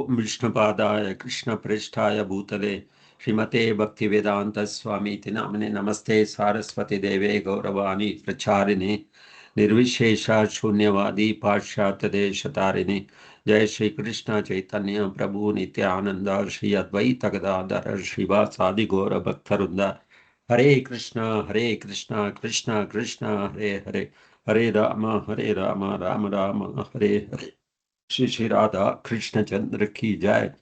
ओम कृष्ण कृष्णप्रेष्ठाय भूतले श्रीमते भक्तिवेदान्तस्वामीति नाम्ने नमस्ते सारस्वतिदेवे गौरवाणी प्रचारिणे निर्विशेष शून्यवादी पाश्चात्यदेशतारिणे जय श्री कृष्ण चैतन्य प्रभु नित्यानंद श्री अद्वैत गदाधर श्रीवासादि गौर भक्तरुंद हरे कृष्ण हरे कृष्ण कृष्ण कृष्ण, हरे हरे। हरे राम हरे राम राम राम, हरे हरे। श्री श्री राधा कृष्ण चंद्र की जय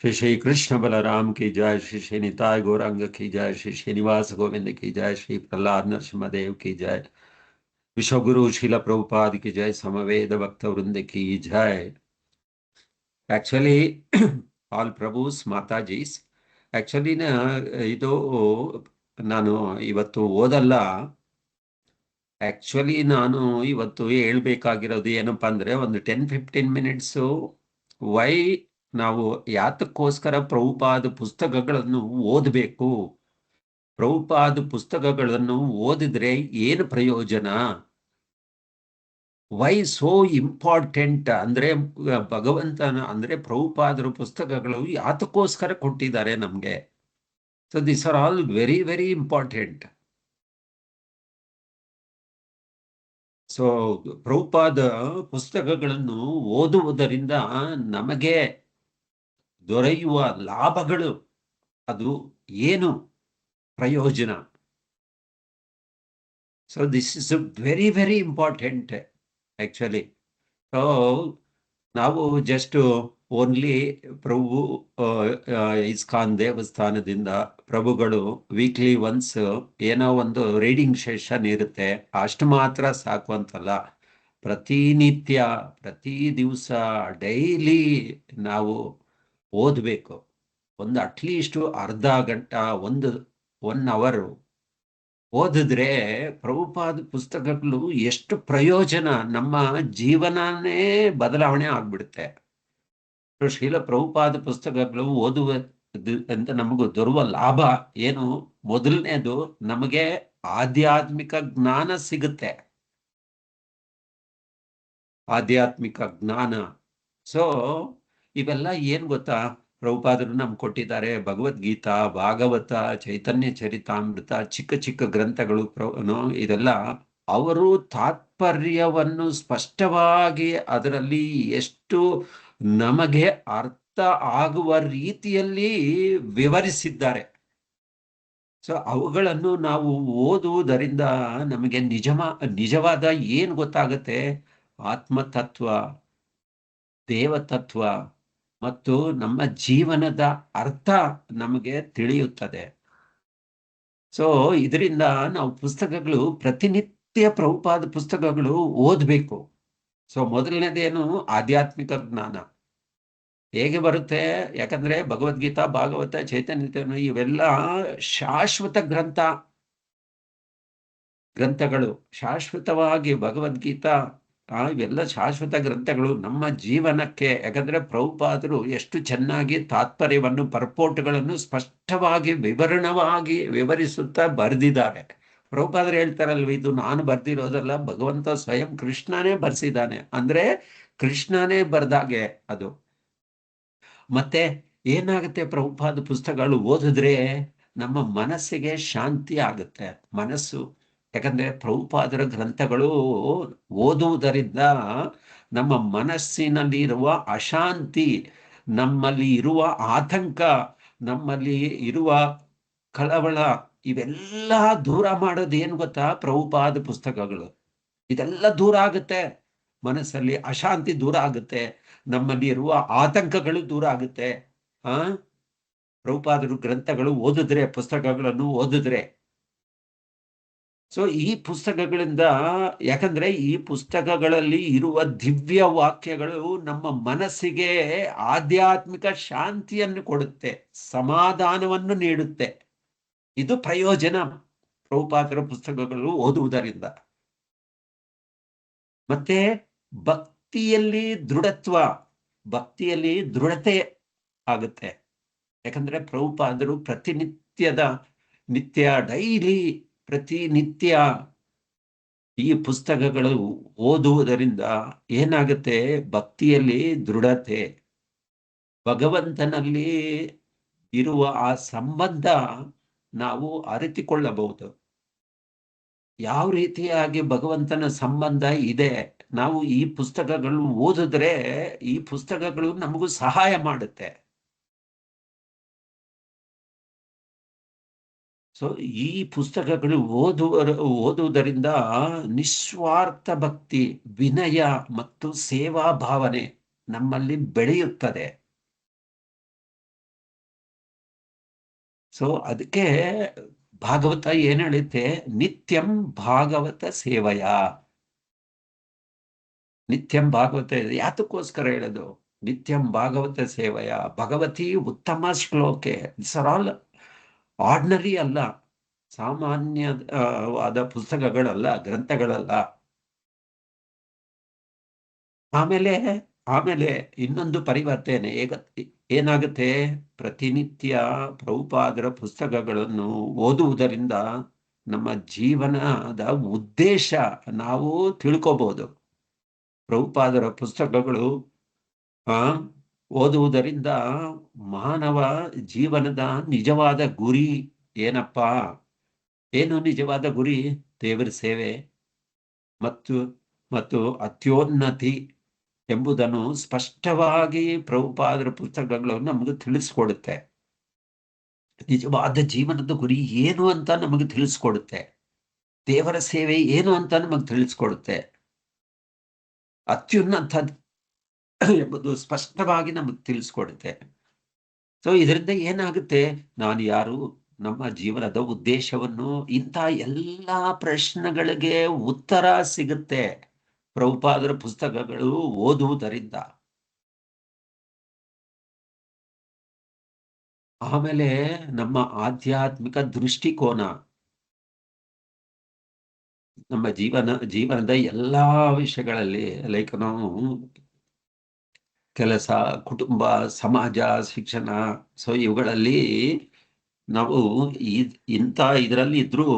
श्री श्री कृष्ण बलराम की जय श्री श्री निताय गौरंग की जय श्री श्रीनिवास गोविंद की जय श्री प्रहलाद नरसिंहदेव की जय विश्वगुरु शिला प्रभुपाद की जय समवेद भक्त वृंद की जय ಆಕ್ಚುಲಿ ಆಲ್ ಪ್ರಭುಸ್ ಮಾತಾಜೀಸ್ ಆಕ್ಚುಲಿ ಇದು ನಾನು ಇವತ್ತು ಓದಲ್ಲ ಆಕ್ಚುಲಿ ನಾನು ಇವತ್ತು ಹೇಳ್ಬೇಕಾಗಿರೋದು ಏನಪ್ಪ ಅಂದ್ರೆ ಒಂದು ಟೆನ್ ಫಿಫ್ಟೀನ್ ಮಿನಿಟ್ಸು ವೈ ನಾವು ಯಾತಕ್ಕೋಸ್ಕರ ಪ್ರಭುಪಾದ ಪುಸ್ತಕಗಳನ್ನು ಓದಬೇಕು? ಪ್ರಭುಪಾದ ಪುಸ್ತಕಗಳನ್ನು ಓದಿದ್ರೆ ಏನು ಪ್ರಯೋಜನ? ವೈ ಸೋ ಇಂಪಾರ್ಟೆಂಟ್ ಅಂದ್ರೆ, ಭಗವಂತನ ಅಂದರೆ ಪ್ರಭುಪಾದರ ಪುಸ್ತಕಗಳು ಯಾತಕ್ಕೋಸ್ಕರ ಕೊಟ್ಟಿದ್ದಾರೆ ನಮ್ಗೆ? So this are all very very important so Prabhupada ಪುಸ್ತಕಗಳನ್ನು ಓದುವುದರಿಂದ ನಮಗೆ ದೊರೆಯುವ ಲಾಭಗಳು, ಅದು ಏನು? ಪ್ರಯೋಜನ. So this is very very important actually so ನಾವು ಜಸ್ಟ್ ಓನ್ಲಿ ಪ್ರಭು ಇಸ್ಕಾನ್ ದೇವಸ್ಥಾನದಿಂದ ಪ್ರಭುಗಳು ವೀಕ್ಲಿ ಒನ್ಸ್ ಏನೋ ಒಂದು ರೀಡಿಂಗ್ ಸೆಷನ್ ಇರುತ್ತೆ. ಅಷ್ಟು ಮಾತ್ರ ಸಾಕು ಅಂತಲ್ಲ. ಪ್ರತಿನಿತ್ಯ, ಪ್ರತಿ ದಿವಸ ಡೈಲಿ ನಾವು ಓದಬೇಕು. ಒಂದು ಅಟ್ಲೀಸ್ಟು ಅರ್ಧ ಗಂಟೆ, ಒಂದು ಒನ್ ಅವರು ಓದಿದ್ರೆ ಪ್ರಭುಪಾದ ಪುಸ್ತಕಗಳು ಎಷ್ಟು ಪ್ರಯೋಜನ. ನಮ್ಮ ಜೀವನನೇ ಬದಲಾವಣೆ ಆಗ್ಬಿಡುತ್ತೆ. ಶೀಲ ಪ್ರಭುಪಾದ ಪುಸ್ತಕಗಳು ಓದುವ ಅಂತ ನಮಗೂ ದೊರುವ ಲಾಭ. ಏನು? ಮೊದಲನೇದು ನಮಗೆ ಆಧ್ಯಾತ್ಮಿಕ ಜ್ಞಾನ ಸಿಗುತ್ತೆ. ಆಧ್ಯಾತ್ಮಿಕ ಜ್ಞಾನ. ಸೊ ಇವೆಲ್ಲ ಏನ್ ಗೊತ್ತಾ? ಪ್ರಭುಪಾದರು ನಮ್ಗೆ ಕೊಟ್ಟಿದ್ದಾರೆ ಭಗವದ್ಗೀತಾ, ಭಾಗವತ, ಚೈತನ್ಯ ಚರಿತಾಮೃತ, ಚಿಕ್ಕ ಚಿಕ್ಕ ಗ್ರಂಥಗಳು ಇದೆಲ್ಲ. ಅವರು ತಾತ್ಪರ್ಯವನ್ನು ಸ್ಪಷ್ಟವಾಗಿ ಅದರಲ್ಲಿ ಎಷ್ಟು ನಮಗೆ ಅರ್ಥ ಆಗುವ ರೀತಿಯಲ್ಲಿ ವಿವರಿಸಿದ್ದಾರೆ. ಸೊ ಅವುಗಳನ್ನು ನಾವು ಓದುವುದರಿಂದ ನಮಗೆ ನಿಜಮ, ನಿಜವಾದ ಏನು ಗೊತ್ತಾಗುತ್ತೆ? ಆತ್ಮತತ್ವ, ದೇವತತ್ವ ಮತ್ತು ನಮ್ಮ ಜೀವನದ ಅರ್ಥ ನಮಗೆ ತಿಳಿಯುತ್ತದೆ. ಸೊ ಇದರಿಂದ ನಾವು ಪುಸ್ತಕಗಳು ಪ್ರತಿನಿತ್ಯ ಪ್ರಭುಪಾದ ಪುಸ್ತಕಗಳು ಓದಬೇಕು. ಸೊ ಮೊದಲನೇದೇನು ಆಧ್ಯಾತ್ಮಿಕ ಜ್ಞಾನ. ಹೇಗೆ ಬರುತ್ತೆ? ಯಾಕಂದ್ರೆ ಭಗವದ್ಗೀತಾ, ಭಾಗವತ ಚೈತನ್ಯ ಇವೆಲ್ಲ ಶಾಶ್ವತ ಗ್ರಂಥ. ಗ್ರಂಥಗಳು. ಶಾಶ್ವತವಾಗಿ ಭಗವದ್ಗೀತಾ ಇವೆಲ್ಲ ಶಾಶ್ವತ ಗ್ರಂಥಗಳು ನಮ್ಮ ಜೀವನಕ್ಕೆ. ಯಾಕಂದ್ರೆ ಪ್ರಭುಪಾದರು ಎಷ್ಟು ಚೆನ್ನಾಗಿ ತಾತ್ಪರ್ಯವನ್ನು ಪರ್ಪೋಟ್ಗಳನ್ನು ಸ್ಪಷ್ಟವಾಗಿ, ವಿವರಣವಾಗಿ ವಿವರಿಸುತ್ತಾ ಬರೆದಿದ್ದಾರೆ. ಪ್ರಭುಪಾದರು ಹೇಳ್ತಾರಲ್ವ, ಇದು ನಾನು ಬರ್ದಿರೋದಲ್ಲ, ಭಗವಂತ ಸ್ವಯಂ ಕೃಷ್ಣನೇ ಬರ್ಸಿದ್ದಾನೆ. ಅಂದ್ರೆ ಕೃಷ್ಣನೇ ಬರ್ದಾಗೆ ಅದು. ಮತ್ತೆ ಏನಾಗುತ್ತೆ ಪ್ರಭುಪಾದ ಪುಸ್ತಕಗಳು ಓದಿದ್ರೆ ನಮ್ಮ ಮನಸ್ಸಿಗೆ ಶಾಂತಿ ಆಗುತ್ತೆ. ಮನಸ್ಸು, ಯಾಕಂದ್ರೆ ಪ್ರಭುಪಾದರ ಗ್ರಂಥಗಳು ಓದುವುದರಿಂದ ನಮ್ಮ ಮನಸ್ಸಿನಲ್ಲಿ ಇರುವ ಅಶಾಂತಿ, ನಮ್ಮಲ್ಲಿ ಇರುವ ಆತಂಕ, ನಮ್ಮಲ್ಲಿ ಇರುವ ಕಳವಳ ಇವೆಲ್ಲ ದೂರ ಮಾಡೋದು ಏನು ಗೊತ್ತಾ? ಪ್ರಭುಪಾದ ಪುಸ್ತಕಗಳು. ಇದೆಲ್ಲ ದೂರ ಆಗುತ್ತೆ. ಮನಸ್ಸಲ್ಲಿ ಅಶಾಂತಿ ದೂರ ಆಗುತ್ತೆ. ನಮ್ಮಲ್ಲಿ ಇರುವ ಆತಂಕಗಳು ದೂರ ಆಗುತ್ತೆ. ಆ? ಪ್ರಭುಪಾದರು ಗ್ರಂಥಗಳು ಓದಿದ್ರೆ, ಪುಸ್ತಕಗಳನ್ನು ಓದಿದ್ರೆ. ಸೊ ಈ ಪುಸ್ತಕಗಳಿಂದ ಯಾಕಂದ್ರೆ ಈ ಪುಸ್ತಕಗಳಲ್ಲಿ ಇರುವ ದಿವ್ಯ ವಾಕ್ಯಗಳು ನಮ್ಮ ಮನಸ್ಸಿಗೆ ಆಧ್ಯಾತ್ಮಿಕ ಶಾಂತಿಯನ್ನು ಕೊಡುತ್ತೆ, ಸಮಾಧಾನವನ್ನು ನೀಡುತ್ತೆ. ಇದು ಪ್ರಯೋಜನ. ಪ್ರಭುಪಾದರ ಪುಸ್ತಕಗಳು ಓದುವುದರಿಂದ. ಮತ್ತೆ ಭಕ್ತಿಯಲ್ಲಿ ದೃಢತ್ವ, ಭಕ್ತಿಯಲ್ಲಿ ದೃಢತೆ ಆಗುತ್ತೆ. ಯಾಕಂದ್ರೆ ಪ್ರಭುಪಾದರು ಪ್ರತಿನಿತ್ಯದ ನಿತ್ಯ, ಡೈಲಿ ಪ್ರತಿನಿತ್ಯ ಈ ಪುಸ್ತಕಗಳು ಓದುವುದರಿಂದ ಏನಾಗುತ್ತೆ? ಭಕ್ತಿಯಲ್ಲಿ ದೃಢತೆ. ಭಗವಂತನಲ್ಲಿ ಇರುವ ಆ ಸಂಬಂಧ ನಾವು ಅರಿತುಕೊಳ್ಳಬಹುದು. ಯಾವ ರೀತಿಯಾಗಿ ಭಗವಂತನ ಸಂಬಂಧ ಇದೆ, ನಾವು ಈ ಪುಸ್ತಕಗಳು ಓದಿದ್ರೆ ಈ ಪುಸ್ತಕಗಳು ನಮಗೂ ಸಹಾಯ ಮಾಡುತ್ತೆ. ಸೊ ಈ ಪುಸ್ತಕಗಳು ಓದುವ ಓದುವುದರಿಂದ ನಿಸ್ವಾರ್ಥ ಭಕ್ತಿ, ವಿನಯ ಮತ್ತು ಸೇವಾ ಭಾವನೆ ನಮ್ಮಲ್ಲಿ ಬೆಳೆಯುತ್ತದೆ. ಸೊ ಅದಕ್ಕೆ ಭಾಗವತ ಏನ್ ಹೇಳುತ್ತೆ? ನಿತ್ಯಂ ಭಾಗವತ ಸೇವಯ. ನಿತ್ಯಂ ಭಾಗವತ ಯಾತಕ್ಕೋಸ್ಕರ ಹೇಳೋದು? ನಿತ್ಯಂ ಭಾಗವತ ಸೇವಯ. ಭಗವತಿ ಉತ್ತಮ ಶ್ಲೋಕೆ. ಇಟ್ಸ್ ಆರ್ ಆಲ್ ಆರ್ಡಿನರಿ ಅಲ್ಲ. ಸಾಮಾನ್ಯವಾದ ಪುಸ್ತಕಗಳಲ್ಲ, ಗ್ರಂಥಗಳಲ್ಲ. ಆಮೇಲೆ ಆಮೇಲೆ ಇನ್ನೊಂದು ಪರಿವರ್ತನೆ, ಏಗ, ಏನಾಗುತ್ತೆ? ಪ್ರತಿನಿತ್ಯ ಪ್ರಭುಪಾದರ ಪುಸ್ತಕಗಳನ್ನು ಓದುವುದರಿಂದ ನಮ್ಮ ಜೀವನದ ಉದ್ದೇಶ ನಾವು ತಿಳ್ಕೋಬಹುದು ಪ್ರಭುಪಾದರ ಪುಸ್ತಕಗಳು ಓದುವುದರಿಂದ ಮಾನವ ಜೀವನದ ನಿಜವಾದ ಗುರಿ ಏನಪ್ಪ? ಏನು ನಿಜವಾದ ಗುರಿ? ದೇವರ ಸೇವೆ. ಮತ್ತು ಮತ್ತು ಅತ್ಯೋನ್ನತಿ. ಎಂಬುದನ್ನು ಸ್ಪಷ್ಟವಾಗಿ ಪ್ರಭುಪಾದರ ಪುಸ್ತಕಗಳು ನಮಗೆ ತಿಳಿಸ್ಕೊಡುತ್ತೆ. ನಿಜವಾದ ಜೀವನದ ಗುರಿ ಏನು ಅಂತ ನಮಗೆ ತಿಳಿಸ್ಕೊಡುತ್ತೆ. ದೇವರ ಸೇವೆ ಏನು ಅಂತ ನಮಗೆ ತಿಳಿಸ್ಕೊಡುತ್ತೆ. ಅತ್ಯುನ್ನತ ಎಂಬುದು ಸ್ಪಷ್ಟವಾಗಿ ನಮಗೆ ತಿಳಿಸ್ಕೊಡುತ್ತೆ. ಸೊ ಇದರಿಂದ ಏನಾಗುತ್ತೆ? ನಾನು ಯಾರು? ನಮ್ಮ ಜೀವನದ ಉದ್ದೇಶವನ್ನು ಇಂಥ ಎಲ್ಲ ಪ್ರಶ್ನೆಗಳಿಗೆ ಉತ್ತರ ಸಿಗುತ್ತೆ. ಪ್ರಭುಪಾದರ ಪುಸ್ತಕಗಳು ಓದುವುದರಿಂದ ಆಮೇಲೆ ನಮ್ಮ ಆಧ್ಯಾತ್ಮಿಕ ದೃಷ್ಟಿಕೋನ, ನಮ್ಮ ಜೀವನ, ಜೀವನದ ಎಲ್ಲಾ ವಿಷಯಗಳಲ್ಲಿ ಲೈಕ್ ನಾವು ಕೆಲಸ, ಕುಟುಂಬ, ಸಮಾಜ, ಶಿಕ್ಷಣ ಸೊ ಇವುಗಳಲ್ಲಿ ನಾವು ಇಂಥ ಇದರಲ್ಲಿ ಇದ್ರೂ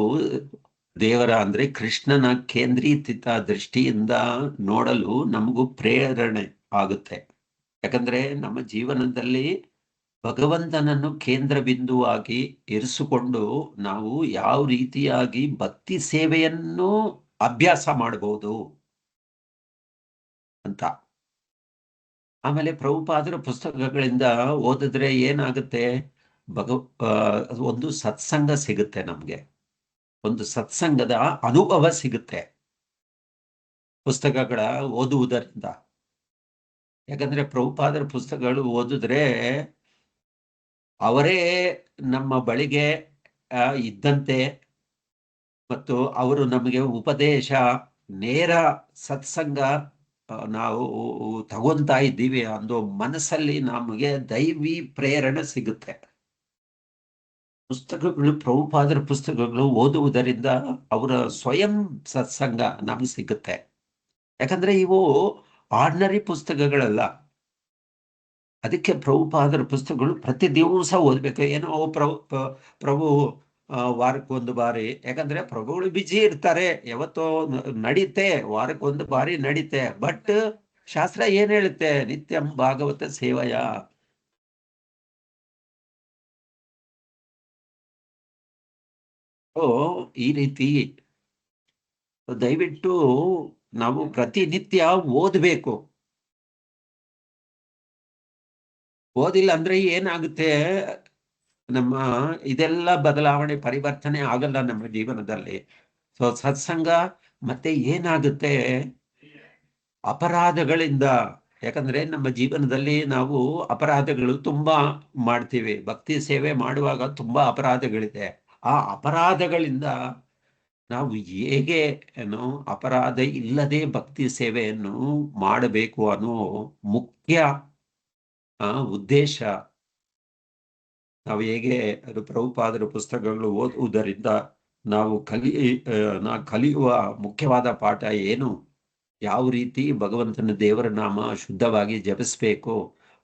ದೇವರ ಅಂದರೆ ಕೃಷ್ಣನ ಕೇಂದ್ರೀಕೃತ ದೃಷ್ಟಿಯಿಂದ ನೋಡಲು ನಮಗೂ ಪ್ರೇರಣೆ ಆಗುತ್ತೆ. ಯಾಕಂದ್ರೆ ನಮ್ಮ ಜೀವನದಲ್ಲಿ ಭಗವಂತನನ್ನು ಕೇಂದ್ರ ಬಿಂದುವಾಗಿ ಇರಿಸಿಕೊಂಡು ನಾವು ಯಾವ ರೀತಿಯಾಗಿ ಭಕ್ತಿ ಸೇವೆಯನ್ನು ಅಭ್ಯಾಸ ಮಾಡಬಹುದು ಅಂತ. ಆಮೇಲೆ ಪ್ರಭುಪಾದರ ಪುಸ್ತಕಗಳಿಂದ ಓದಿದ್ರೆ ಏನಾಗುತ್ತೆ? ಭಗ ಒಂದು ಸತ್ಸಂಗ ಸಿಗುತ್ತೆ ನಮ್ಗೆ. ಒಂದು ಸತ್ಸಂಗದ ಅನುಭವ ಸಿಗುತ್ತೆ. ಪುಸ್ತಕಗಳ ಓದುವುದರಿಂದ. ಯಾಕಂದ್ರೆ ಪ್ರಭುಪಾದರ ಪುಸ್ತಕಗಳು ಓದಿದ್ರೆ ಅವರೇ ನಮ್ಮ ಬಳಿಗೆ ಇದ್ದಂತೆ ಮತ್ತು ಅವರು ನಮಗೆ ಉಪದೇಶ, ನೇರ ಸತ್ಸಂಗ ನಾವು ತಗೊಂತಾ ಇದ್ದೀವಿ ಅಂದು ಮನಸ್ಸಲ್ಲಿ ನಮಗೆ ದೈವಿ ಪ್ರೇರಣೆ ಸಿಗುತ್ತೆ. ಪುಸ್ತಕಗಳು, ಪ್ರಭುಪಾದರ ಪುಸ್ತಕಗಳು ಓದುವುದರಿಂದ ಅವರ ಸ್ವಯಂ ಸತ್ಸಂಗ ನಮಗೆ ಸಿಗುತ್ತೆ. ಯಾಕಂದ್ರೆ ಇವು ಆರ್ಡಿನರಿ ಪುಸ್ತಕಗಳಲ್ಲ. ಅದಕ್ಕೆ ಪ್ರಭುಪಾದರ ಪುಸ್ತಕಗಳು ಪ್ರತಿ ದಿವಸ ಓದ್ಬೇಕು. ಏನೋ ಪ್ರಭು ಪ್ರಭು ವಾರಕ್ಕೆ ಒಂದು ಬಾರಿ. ಯಾಕಂದ್ರೆ ಪ್ರಭುಗಳು ಬಿಜಿ ಇರ್ತಾರೆ. ಯಾವತ್ತೋ ನಡೀತೆ, ವಾರಕ್ಕೆ ಒಂದು ಬಾರಿ ನಡೀತೆ. ಬಟ್ ಶಾಸ್ತ್ರ ಏನ್ ಹೇಳುತ್ತೆ? ನಿತ್ಯಂ ಭಾಗವತ ಸೇವಯ. ಈ ರೀತಿ. ದಯವಿಟ್ಟು ನಾವು ಪ್ರತಿನಿತ್ಯ ಓದ್ಬೇಕು. ಓದಿಲ್ಲ ಅಂದ್ರೆ ಏನಾಗುತ್ತೆ? ನಮ್ಮ ಇದೆಲ್ಲ ಬದಲಾವಣೆ, ಪರಿವರ್ತನೆ ಆಗಲ್ಲ ನಮ್ಮ ಜೀವನದಲ್ಲಿ. ಸೊ, ಸತ್ಸಂಗ ಮತ್ತೆ ಏನಾಗುತ್ತೆ? ಅಪರಾಧಗಳಿಂದ. ಯಾಕಂದ್ರೆ ನಮ್ಮ ಜೀವನದಲ್ಲಿ ನಾವು ಅಪರಾಧಗಳು ತುಂಬಾ ಮಾಡ್ತೀವಿ. ಭಕ್ತಿ ಸೇವೆ ಮಾಡುವಾಗ ತುಂಬಾ ಅಪರಾಧಗಳಿದೆ. ಆ ಅಪರಾಧಗಳಿಂದ ನಾವು ಹೇಗೆ ಏನು ಅಪರಾಧ ಇಲ್ಲದೆ ಭಕ್ತಿ ಸೇವೆಯನ್ನು ಮಾಡಬೇಕು ಅನ್ನೋ ಮುಖ್ಯ ಉದ್ದೇಶ. ನಾವು ಹೇಗೆ ಅದು ಪ್ರಭುಪಾದರ ಪುಸ್ತಕಗಳು ಓದುವುದರಿಂದ ನಾವು ಕಲಿ ನಾ ಕಲಿಯುವ ಮುಖ್ಯವಾದ ಪಾಠ ಏನು? ಯಾವ ರೀತಿ ಭಗವಂತನ ದೇವರ ನಾಮ ಶುದ್ಧವಾಗಿ ಜಪಿಸ್ಬೇಕು?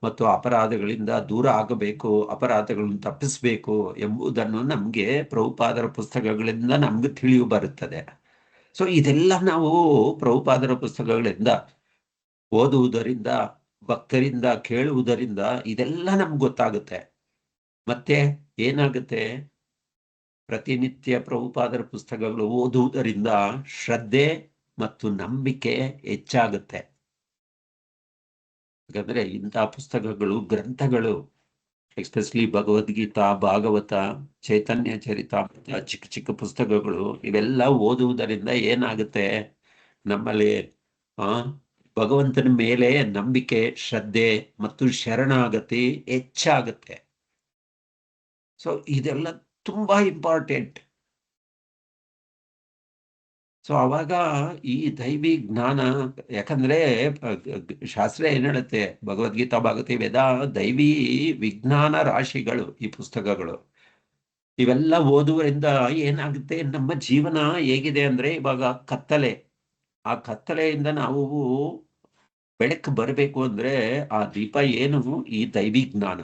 ಮತ್ತು ಅಪರಾಧಗಳಿಂದ ದೂರ ಆಗಬೇಕು, ಅಪರಾಧಗಳನ್ನು ತಪ್ಪಿಸಬೇಕು ಎಂಬುದನ್ನು ನಮಗೆ ಪ್ರಭುಪಾದರ ಪುಸ್ತಕಗಳಿಂದ ನಮ್ಗೆ ತಿಳಿಯು ಬರುತ್ತದೆ. ಸೊ ಇದೆಲ್ಲ ನಾವು ಪ್ರಭುಪಾದರ ಪುಸ್ತಕಗಳಿಂದ ಓದುವುದರಿಂದ, ಭಕ್ತರಿಂದ, ಕೇಳುವುದರಿಂದ ಇದೆಲ್ಲ ನಮ್ಗೆ ಗೊತ್ತಾಗುತ್ತೆ. ಮತ್ತೆ ಏನಾಗುತ್ತೆ? ಪ್ರತಿನಿತ್ಯ ಪ್ರಭುಪಾದರ ಪುಸ್ತಕಗಳು ಓದುವುದರಿಂದ ಶ್ರದ್ಧೆ ಮತ್ತು ನಂಬಿಕೆ ಹೆಚ್ಚಾಗುತ್ತೆ. ಯಾಕಂದ್ರೆ ಇಂತಹ ಪುಸ್ತಕಗಳು, ಗ್ರಂಥಗಳು ಎಕ್ಸ್ಪೆಷಲಿ ಭಗವದ್ಗೀತಾ, ಭಾಗವತ, ಚೈತನ್ಯ ಚರಿತ ಚಿಕ್ಕ ಚಿಕ್ಕ ಪುಸ್ತಕಗಳು, ಇವೆಲ್ಲ ಓದುವುದರಿಂದ ಏನಾಗುತ್ತೆ? ನಮ್ಮಲ್ಲಿ, ಆ, ಭಗವಂತನ ಮೇಲೆ ನಂಬಿಕೆ, ಶ್ರದ್ಧೆ ಮತ್ತು ಶರಣಾಗತಿ ಹೆಚ್ಚಾಗುತ್ತೆ. ಸೊ ಇದೆಲ್ಲ ತುಂಬಾ ಇಂಪಾರ್ಟೆಂಟ್ ಸೊ ಅವಾಗ ಈ ದೈವಿ ಜ್ಞಾನ, ಯಾಕಂದ್ರೆ ಶಾಸ್ತ್ರ ಏನ್ ಹೇಳುತ್ತೆ? ಭಗವದ್ಗೀತಾ ಭಾಗತಿ ವೇದ, ದೈವಿ ವಿಜ್ಞಾನ ರಾಶಿಗಳು ಈ ಪುಸ್ತಕಗಳು. ಇವೆಲ್ಲ ಓದುವರಿಂದ ಏನಾಗುತ್ತೆ? ನಮ್ಮ ಜೀವನ ಹೇಗಿದೆ ಅಂದ್ರೆ ಇವಾಗ ಕತ್ತಲೆ. ಆ ಕತ್ತಲೆಯಿಂದ ನಾವು ಬೆಳಕು ಬರಬೇಕು ಅಂದ್ರೆ ಆ ದೀಪ ಏನು? ಈ ದೈವಿ ಜ್ಞಾನ.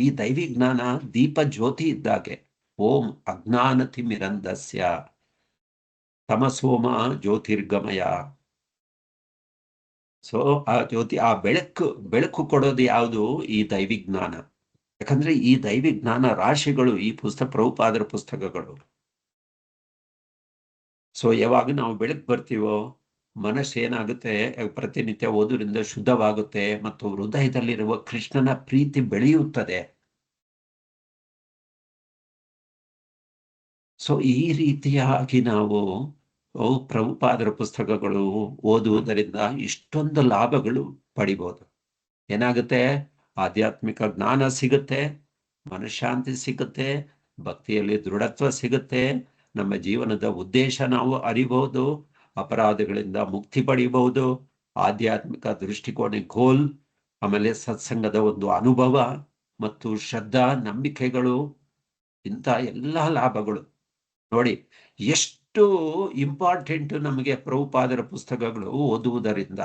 ಈ ದೈವಿ ಜ್ಞಾನ ದೀಪ ಜ್ಯೋತಿ ಇದ್ದಾಗೆ. ಓಂ ಅಜ್ಞಾನತಿ ಮಿರಂದಸ್ಯ ತಮಸೋಮ ಜ್ಯೋತಿರ್ಗಮಯ. ಸೊ ಆ ಜ್ಯೋತಿ, ಆ ಬೆಳಕು ಬೆಳಕು ಕೊಡೋದು ಯಾವುದು? ಈ ದೈವಿಜ್ಞಾನ. ಯಾಕಂದ್ರೆ ಈ ದೈವಿಜ್ಞಾನ ರಾಶಿಗಳು, ಈ ಪುಸ್ತಕ ಪ್ರಭುಪಾದರ ಪುಸ್ತಕಗಳು. ಸೊ ಯಾವಾಗ ನಾವು ಬೆಳಕು ಬರ್ತೀವೋ ಮನಸ್ಸೇನಾಗುತ್ತೆ ಪ್ರತಿನಿತ್ಯ ಓದುರಿಂದ ಶುದ್ಧವಾಗುತ್ತೆ ಮತ್ತು ಹೃದಯದಲ್ಲಿರುವ ಕೃಷ್ಣನ ಪ್ರೀತಿ ಬೆಳೆಯುತ್ತದೆ. ಸೊ ಈ ರೀತಿಯಾಗಿ ನಾವು ಪ್ರಭುಪಾದರ ಪುಸ್ತಕಗಳು ಓದುವುದರಿಂದ ಇಷ್ಟೊಂದು ಲಾಭಗಳು ಪಡಿಬೋದು. ಏನಾಗುತ್ತೆ? ಆಧ್ಯಾತ್ಮಿಕ ಜ್ಞಾನ ಸಿಗುತ್ತೆ, ಮನಃಶಾಂತಿ ಸಿಗುತ್ತೆ, ಭಕ್ತಿಯಲ್ಲಿ ದೃಢತ್ವ ಸಿಗುತ್ತೆ, ನಮ್ಮ ಜೀವನದ ಉದ್ದೇಶ ನಾವು ಅರಿಬಹುದು ಅಪರಾಧಗಳಿಂದ ಮುಕ್ತಿ ಪಡಿಬಹುದು ಆಧ್ಯಾತ್ಮಿಕ ದೃಷ್ಟಿಕೋನ ಗೋಲ್, ಆಮೇಲೆ ಸತ್ಸಂಗದ ಒಂದು ಅನುಭವ ಮತ್ತು ಶ್ರದ್ಧಾ ನಂಬಿಕೆಗಳು, ಇಂಥ ಎಲ್ಲ ಲಾಭಗಳು. ನೋಡಿ, ಎಷ್ಟು ಇಂಪಾರ್ಟೆಂಟ್ ನಮಗೆ ಪ್ರಭುಪಾದರ ಪುಸ್ತಕಗಳು ಓದುವುದರಿಂದ.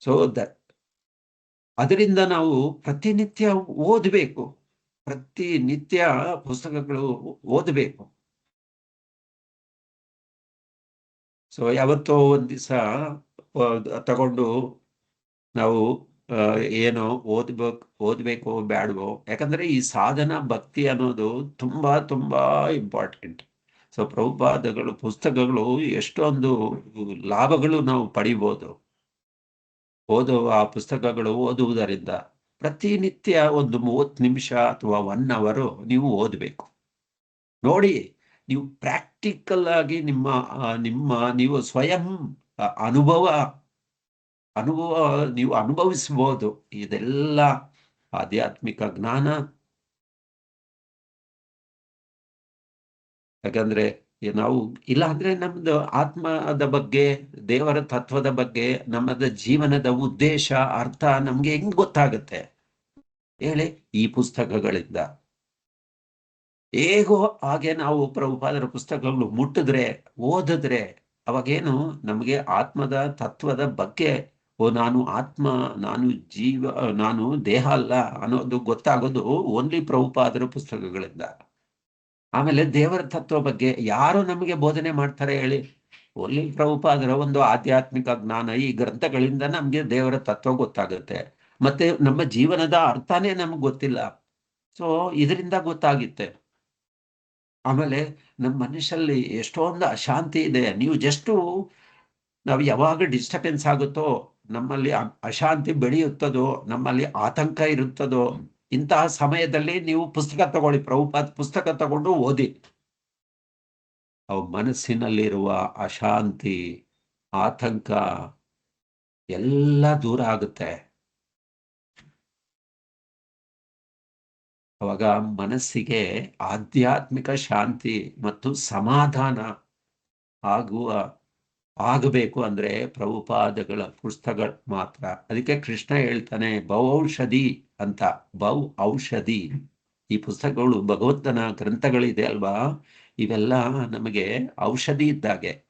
ಸೊ ಅದರಿಂದ ನಾವು ಪ್ರತಿನಿತ್ಯ ಓದಬೇಕು. ಪ್ರತಿನಿತ್ಯ ಪುಸ್ತಕಗಳು ಓದಬೇಕು. ಸೊ ಯಾವತ್ತೋ ಒಂದ್ ದಿವಸ ತಗೊಂಡು ನಾವು ಏನು ಓದ್ಬೇಕು ಓದ್ಬೇಕು ಬೇಡವೋ ಯಾಕಂದ್ರೆ ಈ ಸಾಧನ ಭಕ್ತಿ ಅನ್ನೋದು ತುಂಬಾ ತುಂಬಾ ಇಂಪಾರ್ಟೆಂಟ್ ಸೊ ಪ್ರಭುಪಾದಗಳು ಪುಸ್ತಕಗಳು ಎಷ್ಟೊಂದು ಲಾಭಗಳು ನಾವು ಪಡಿಬೋದು. ಓದುವ ಆ ಪುಸ್ತಕಗಳು ಓದುವುದರಿಂದ ಪ್ರತಿನಿತ್ಯ ಒಂದು ಮೂವತ್ತು ನಿಮಿಷ ಅಥವಾ ಒನ್ ಅವರು ನೀವು ಓದಬೇಕು. ನೋಡಿ, ನೀವು ಪ್ರಾಕ್ಟಿಕಲ್ ಆಗಿ ನಿಮ್ಮ ನಿಮ್ಮ, ನೀವು ಸ್ವಯಂ ಅನುಭವ ಅನುಭವ, ನೀವು ಅನುಭವಿಸ್ಬೋದು. ಇದೆಲ್ಲ ಆಧ್ಯಾತ್ಮಿಕ ಜ್ಞಾನ. ಯಾಕಂದ್ರೆ, ನಾವು ಇಲ್ಲ ಅಂದ್ರೆ ನಮ್ದು ಆತ್ಮದ ಬಗ್ಗೆ, ದೇವರ ತತ್ವದ ಬಗ್ಗೆ, ನಮ್ಮದ ಜೀವನದ ಉದ್ದೇಶ, ಅರ್ಥ ನಮ್ಗೆ ಹೆಂಗ್ ಗೊತ್ತಾಗುತ್ತೆ? ಹೇಳಿ ಈ ಪುಸ್ತಕಗಳಿಂದ. ಹೇಗೋ ಹಾಗೆ ನಾವು ಪ್ರಭುಪಾದರ ಪುಸ್ತಕಗಳು ಮುಟ್ಟಿದ್ರೆ, ಓದಿದ್ರೆ, ಅವಾಗೇನು ನಮಗೆ ಆತ್ಮದ ತತ್ವದ ಬಗ್ಗೆ ಓ, ನಾನು ಆತ್ಮ, ನಾನು ಜೀವ ನಾನು ದೇಹ ಅಲ್ಲ ಅನ್ನೋದು ಗೊತ್ತಾಗೋದು ಓನ್ಲಿ ಪ್ರಭುಪಾದರ ಪುಸ್ತಕಗಳಿಂದ. ಆಮೇಲೆ ದೇವರ ತತ್ವ ಬಗ್ಗೆ ಯಾರು ನಮಗೆ ಬೋಧನೆ ಮಾಡ್ತಾರೆ ಹೇಳಿ? ಓನ್ಲಿ ಪ್ರಭುಪಾದರ ಒಂದು ಆಧ್ಯಾತ್ಮಿಕ ಜ್ಞಾನ ಈ ಗ್ರಂಥಗಳಿಂದ ನಮಗೆ ದೇವರ ತತ್ವ ಗೊತ್ತಾಗುತ್ತೆ. ಮತ್ತೆ ನಮ್ಮ ಜೀವನದ ಅರ್ಥನೇ ನಮ್ಗೆ ಗೊತ್ತಿಲ್ಲ. ಸೊ ಇದರಿಂದ ಗೊತ್ತಾಗುತ್ತೆ. ಆಮೇಲೆ ನಮ್ಮ ಮನುಷ್ಯಲ್ಲಿ ಎಷ್ಟೊಂದು ಅಶಾಂತಿ ಇದೆ. ನೀವು ಜಸ್ಟು ನಾವು ಯಾವಾಗ ಡಿಸ್ಟರ್ಬೆನ್ಸ್ ಆಗುತ್ತೋ ನಮ್ಮಲ್ಲಿ ಅಶಾಂತಿ ಬೆಳೆಯುತ್ತದೋ ನಮ್ಮಲ್ಲಿ ಆತಂಕ ಇರುತ್ತದೋ ಇಂತಹ ಸಮಯದಲ್ಲಿ ನೀವು ಪುಸ್ತಕ ತಗೊಳ್ಳಿ. ಪ್ರಭುಪಾತ್ ಪುಸ್ತಕ ತಗೊಂಡು ಓದಿ. ಅವ ಮನಸ್ಸಿನಲ್ಲಿರುವ ಅಶಾಂತಿ ಆತಂಕ ಎಲ್ಲ ದೂರ ಆಗುತ್ತೆ. ಅವಾಗ ಮನಸ್ಸಿಗೆ ಆಧ್ಯಾತ್ಮಿಕ ಶಾಂತಿ ಮತ್ತು ಸಮಾಧಾನ ಆಗುವ ಆಗಬೇಕು ಅಂದ್ರೆ ಪ್ರಭುಪಾದಗಳ ಪುಸ್ತಕಗಳು ಮಾತ್ರ. ಅದಕ್ಕೆ ಕೃಷ್ಣ ಹೇಳ್ತಾನೆ ಬಹುಔಷಧಿ ಅಂತ. ಬಹು ಔಷಧಿ. ಈ ಪುಸ್ತಕಗಳು ಭಗವಂತನ ಗ್ರಂಥಗಳಿದೆ ಅಲ್ವಾ? ಇವೆಲ್ಲ ನಮಗೆ ಔಷಧಿ ಇದ್ದಾಗೆ.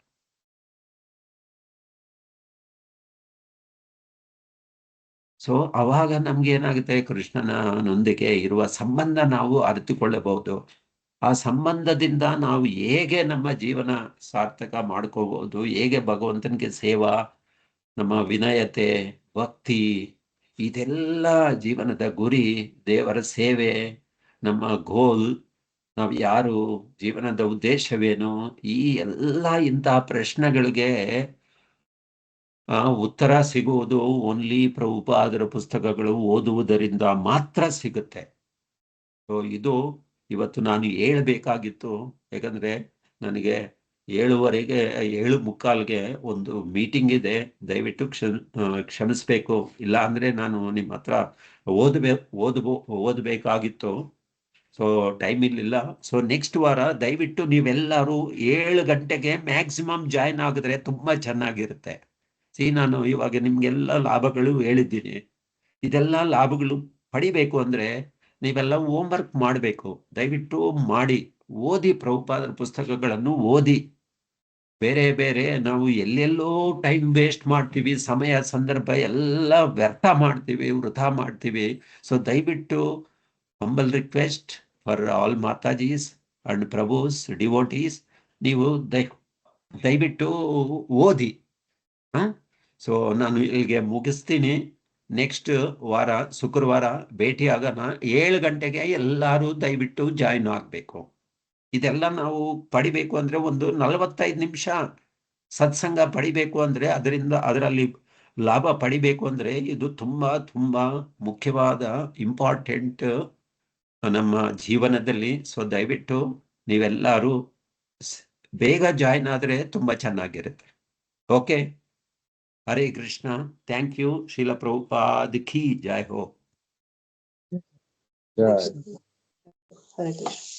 ಸೊ ಅವಾಗ ನಮ್ಗೆ ಏನಾಗುತ್ತೆ ಕೃಷ್ಣನೊಂದಿಗೆ ಇರುವ ಸಂಬಂಧ ನಾವು ಅರಿತುಕೊಳ್ಳಬಹುದು. ಆ ಸಂಬಂಧದಿಂದ ನಾವು ಹೇಗೆ ನಮ್ಮ ಜೀವನ ಸಾರ್ಥಕ ಮಾಡ್ಕೋಬಹುದು, ಹೇಗೆ ಭಗವಂತನಿಗೆ ಸೇವಾ, ನಮ್ಮ ವಿನಯತೆ, ಭಕ್ತಿ, ಇದೆಲ್ಲ ಜೀವನದ ಗುರಿ, ದೇವರ ಸೇವೆ, ನಮ್ಮ ಗೋಲ್ ನಾವು ಯಾರು, ಜೀವನದ ಉದ್ದೇಶವೇನು, ಈ ಎಲ್ಲ ಇಂತಹ ಪ್ರಶ್ನೆಗಳಿಗೆ ಉತ್ತರ ಸಿಗುವುದು ಓನ್ಲಿ ಪ್ರಭುಪಾದರ ಪುಸ್ತಕಗಳು ಓದುವುದರಿಂದ ಮಾತ್ರ ಸಿಗುತ್ತೆ. ಸೊ ಇದು ಇವತ್ತು ನಾನು ಹೇಳಬೇಕಾಗಿತ್ತು, ಯಾಕಂದ್ರೆ ನನಗೆ ಏಳುವರೆಗೆ, ಏಳು ಮುಕ್ಕಾಲ್ಗೆ ಒಂದು ಮೀಟಿಂಗ್ ಇದೆ. ದಯವಿಟ್ಟು ಕ್ಷ ಕ್ಷಮಿಸ್ಬೇಕು ಇಲ್ಲ ಅಂದ್ರೆ ನಾನು ನಿಮ್ಮ ಹತ್ರ ಓದಬೇ, ಓದಬೋ, ಓದಬೇಕಾಗಿತ್ತು. ಸೊ ಟೈಮ್ ಇರಲಿಲ್ಲ. ಸೊ ನೆಕ್ಸ್ಟ್ ವಾರ ದಯವಿಟ್ಟು ನೀವೆಲ್ಲರೂ ಏಳು ಗಂಟೆಗೆ ಮ್ಯಾಕ್ಸಿಮಮ್ ಜಾಯ್ನ್ ಆಗಿದ್ರೆ ತುಂಬಾ ಚೆನ್ನಾಗಿರುತ್ತೆ. ಸಿ ನಾನು ಇವಾಗ ನಿಮ್ಗೆಲ್ಲ ಲಾಭಗಳು ಹೇಳಿದ್ದೀನಿ. ಇದೆಲ್ಲ ಲಾಭಗಳು ಪಡಿಬೇಕು ಅಂದ್ರೆ ನೀವೆಲ್ಲ ಹೋಮ್ವರ್ಕ್ ಮಾಡಬೇಕು. ದಯವಿಟ್ಟು ಮಾಡಿ. ಓದಿ ಪ್ರಭುಪಾದರ ಪುಸ್ತಕಗಳನ್ನು ಓದಿ. ಬೇರೆ ಬೇರೆ ನಾವು ಎಲ್ಲೆಲ್ಲೋ ಟೈಮ್ ವೇಸ್ಟ್ ಮಾಡ್ತೀವಿ, ಸಮಯ, ಸಂದರ್ಭ ಎಲ್ಲ ವ್ಯರ್ಥ ಮಾಡ್ತೀವಿ, ವೃಥ ಮಾಡ್ತೀವಿ. ಸೊ ದಯವಿಟ್ಟು ಹಂಬಲ್ ರಿಕ್ವೆಸ್ಟ್ ಫಾರ್ ಆಲ್ ಮಾತಾಜೀಸ್ ಅಂಡ್ ಪ್ರಭುಸ್ ಡಿವೋಟೀಸ್ ನೀವು ದಯ ದಯವಿಟ್ಟು ಓದಿ. ಸೊ ನಾನು ಇಲ್ಲಿಗೆ ಮುಗಿಸ್ತೀನಿ. ನೆಕ್ಸ್ಟ್ ವಾರ, ಶುಕ್ರವಾರ ಭೇಟಿ ಆಗೋಣ ಏಳು ಗಂಟೆಗೆ ಎಲ್ಲರೂ ದಯವಿಟ್ಟು ಜಾಯಿನ್ ಆಗಬೇಕು. ಇದೆಲ್ಲ ನಾವು ಪಡಿಬೇಕು ಅಂದರೆ ಒಂದು ನಲವತ್ತೈದು ನಿಮಿಷ ಸತ್ಸಂಗ ಪಡಿಬೇಕು ಅಂದರೆ ಅದರಿಂದ ಅದರಲ್ಲಿ ಲಾಭ ಪಡಿಬೇಕು ಅಂದರೆ ಇದು ತುಂಬ ತುಂಬ ಮುಖ್ಯವಾದ ಇಂಪಾರ್ಟೆಂಟ್ ನಮ್ಮ ಜೀವನದಲ್ಲಿ. ಸೊ ದಯವಿಟ್ಟು ನೀವೆಲ್ಲರೂ ಬೇಗ ಜಾಯಿನ್ ಆದರೆ ತುಂಬ ಚೆನ್ನಾಗಿರುತ್ತೆ. Okay Hare Krishna thank you Srila Prabhupad ಕಿ ಜೈ ಹೋ ಜಯ ಹರೇ ಕೃಷ್ಣ